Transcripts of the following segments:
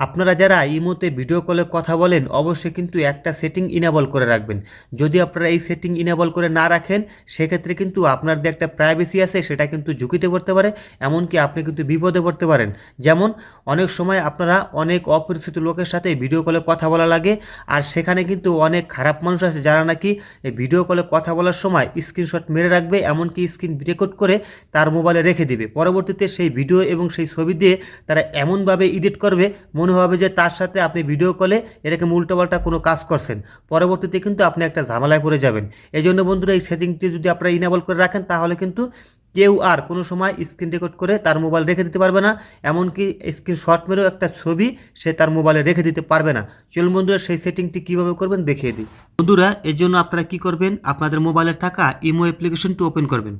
আপনারা যারা ইমোতে ভিডিও কলে কথা বলেন, অবশ্যই কিন্তু একটা সেটিং ইনেবল করে রাখবেন। যদি আপনারা এই সেটিং ইনেবল করে না রাখেন, সেক্ষেত্রে কিন্তু আপনার যে একটা প্রাইভেসি আছে, সেটা কিন্তু ঝুঁকিতে পড়তে পারে, এমনকি আপনি কিন্তু বিপদে পড়তে পারেন। যেমন, অনেক সময় আপনারা অনেক অপরিচিত লোকের সাথে ভিডিও কলে কথা বলা লাগে, আর সেখানে কিন্তু অনেক খারাপ মানুষ আছে যারা নাকি ভিডিও কলে কথা বলার সময় স্ক্রিনশট মেরে রাখবে, এমনকি স্ক্রিন রেকর্ড করে তার মোবাইলে রেখে দিবে। পরবর্তীতে সেই ভিডিও এবং সেই ছবি দিয়ে তারা এমনভাবে এডিট করবে, মনে হবে যে তার সাথে আপনি ভিডিও কলে এরকম উল্টোপাল্টা কোনো কাজ করছেন। পরবর্তীতে কিন্তু আপনি একটা ঝামেলায় পড়ে যাবেন। এই জন্য বন্ধুরা, এই সেটিংটি যদি আপনারা ইনেবল করে রাখেন, তাহলে কিন্তু কেউ আর কোনো সময় স্ক্রিন রেকর্ড করে তার মোবাইল রেখে দিতে পারবে না। এমনকি স্ক্রিন শট মেরেও একটা ছবি সে তার মোবাইলে রেখে দিতে পারবে না। চলুন বন্ধুরা, সেই সেটিংটি কীভাবে করবেন দেখিয়ে দিই। বন্ধুরা এর জন্য আপনারা কী করবেন? আপনাদের মোবাইলের থাকা ইমো অ্যাপ্লিকেশনটি ওপেন করবেন।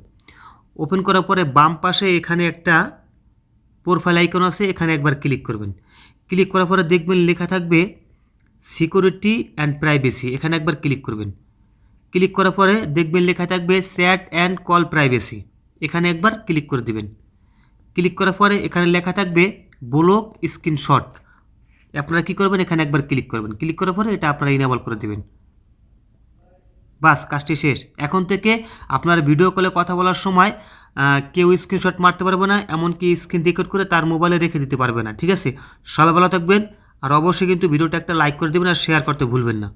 ওপেন করার পরে বাম পাশে এখানে একটা প্রোফাইল আইকন আছে, এখানে একবার ক্লিক করবেন। ক্লিক করার পরে দেখবেন লেখা থাকবে সিকিউরিটি অ্যান্ড প্রাইভেসি এখানে একবার ক্লিক করবেন। ক্লিক করার পরে দেখবেন লেখা থাকবে স্যাট অ্যান্ড কল প্রাইভেসি এখানে একবার ক্লিক করে দেবেন। ক্লিক করার পরে এখানে লেখা থাকবে ব্লক স্ক্রিনশট আপনারা কী করবেন? এখানে একবার ক্লিক করবেন। ক্লিক করার পরে এটা আপনারা ইনেবল করে দেবেন। বাস, কাজটি শেষ। এখন থেকে আপনার ভিডিও কলে কথা বলার সময় কেউ স্ক্রিনশট মারতে পারবে না, এমনকি স্ক্রিন রেকর্ড করে তার মোবাইলে রেখে দিতে পারবে না, ঠিক আছে? সবাই ভালো থাকবেন, আর অবশ্যই কিন্তু ভিডিওটা একটা লাইক করে দেবেন আর শেয়ার করতে ভুলবেন না।